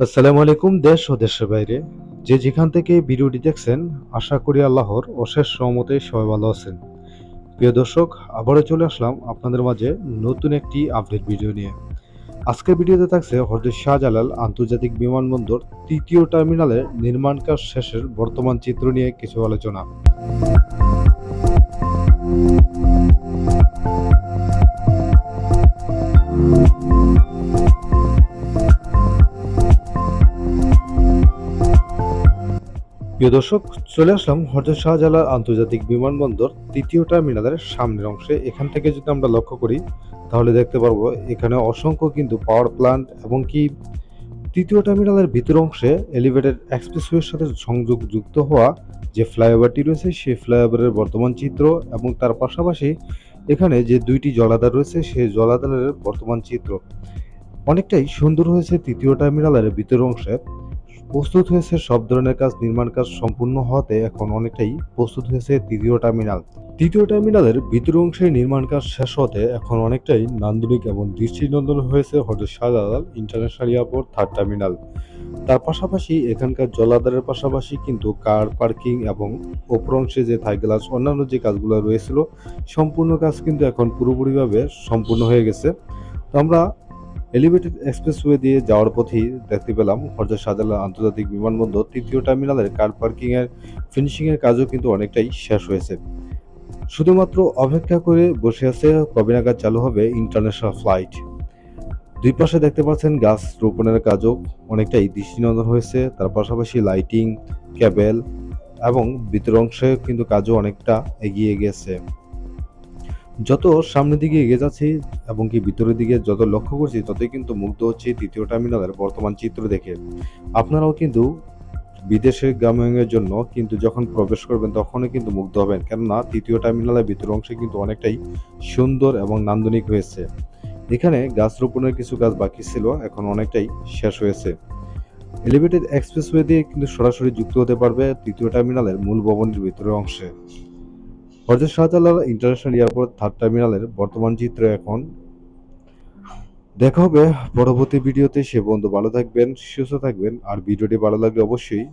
আসসালামু আলাইকুম দেশ ও দেশের বাইরে। যে যেখান থেকে ভিডিওটি দেখছেন, আশা করি আল্লাহর অশেষ সহমতে সবাই ভালো আছেন। প্রিয় দর্শক, আবারও চলে আসলাম আপনাদের মাঝে নতুন একটি আপডেট ভিডিও নিয়ে। আজকের ভিডিওতে থাকছে হরজত শাহজালাল আন্তর্জাতিক বিমানবন্দর তৃতীয় টার্মিনালের নির্মাণ কাজ শেষের বর্তমান চিত্র নিয়ে কিছু আলোচনা। প্রিয় দর্শক, চলে আসলাম হরজত শাহজালাল আন্তর্জাতিক বিমানবন্দর তৃতীয় টার্মিনালের সামনের অংশে। এখান থেকে যদি আমরা লক্ষ্য করি, তাহলে দেখতে পারব এখানে অসংখ্য কিন্তু পাওয়ার প্ল্যান্ট এবং কি তৃতীয় টার্মিনালের ভিতর অংশে এলিভেটেড এক্সপ্রেসওয়ের সাথে সংযোগ যুক্ত হওয়া যে ফ্লাইওভারটি রয়েছে, সেই ফ্লাইওভারের বর্তমান চিত্র এবং তার পাশাপাশি এখানে যে দুইটি জলাধার রয়েছে, সেই জলাধারের বর্তমান চিত্র। অনেকটাই সুন্দর হয়েছে তৃতীয় টার্মিনালের ভিতর অংশে। প্রস্তুত হয়েছে, সব ধরনের কাজ, নির্মাণ কাজ সম্পূর্ণ হওয়াতে এখন অনেকটাই প্রস্তুত হয়েছে তৃতীয় টার্মিনাল। তৃতীয় টার্মিনালের ভিতর অংশে নির্মাণ কাজ শেষ হতে এখন অনেকটাই নান্দনিক এবং দৃষ্টিনন্দন হয়েছে Hazrat Shahjalal International Airport third terminal. তার পাশাপাশি এখানকার জলাধারের পাশাপাশি কিন্তু কার, পার্কিং এবং ওপর অংশে যে থাই গ্লাস, অন্যান্য যে কাজগুলো রয়েছিল, সম্পূর্ণ কাজ কিন্তু এখন পুরোপুরিভাবে সম্পূর্ণ হয়ে গেছে। তো আমরা এলিভেটেড এক্সপ্রেসওয়ে দিয়ে যাওয়ার পথেই দেখতে পেলাম হরজা শাহজালাল আন্তর্জাতিক বিমানবন্দর তৃতীয় টার্মিনালের কার পার্কিং এর ফিনিশিং এর কাজও কিন্তু অনেকটাই শেষ হয়েছে। শুধুমাত্র অপেক্ষা করে বসে আছে কবে নাগাদ চালু হবে ইন্টারন্যাশনাল ফ্লাইট দুই পাশে দেখতে পাচ্ছেন গাছ রোপণের কাজও অনেকটাই দৃষ্টিনন্দন হয়েছে, তার পাশাপাশি লাইটিং ক্যাবেল এবং ভিতর অংশে কিন্তু কাজও অনেকটা এগিয়ে গেছে। যত সামনের দিকে এগিয়ে যাচ্ছি এবং কি ভিতরের দিকে যত লক্ষ্য করছি, ততই কিন্তু মুগ্ধ হচ্ছে তৃতীয় টার্মিনালের বর্তমান চিত্র দেখে। আপনারাও কিন্তু বিদেশের গ্রামের জন্য কিন্তু যখন প্রবেশ করবেন, তখনই কিন্তু মুগ্ধ হবেন। কেননা তৃতীয় টার্মিনালের ভিতর অংশে কিন্তু অনেকটাই সুন্দর এবং নান্দনিক হয়েছে। এখানে গাছ রোপণের কিছু গাছ বাকি ছিল, এখন অনেকটাই শেষ হয়েছে। এলিভেটেড এক্সপ্রেসওয়ে দিয়ে কিন্তু সরাসরি যুক্ত হতে পারবে তৃতীয় টার্মিনালের মূল ভবনের ভিতরের অংশে। হরজত শাহজালাল ইন্টারন্যাশনাল এয়ারপোর্ট থার্ড টার্মিনালের বর্তমান চিত্র এখন। দেখা হবে পরবর্তী ভিডিওতে। সে বন্ধু ভালো থাকবেন, সুস্থ থাকবেন, আর ভিডিওটি ভালো লাগলে অবশ্যই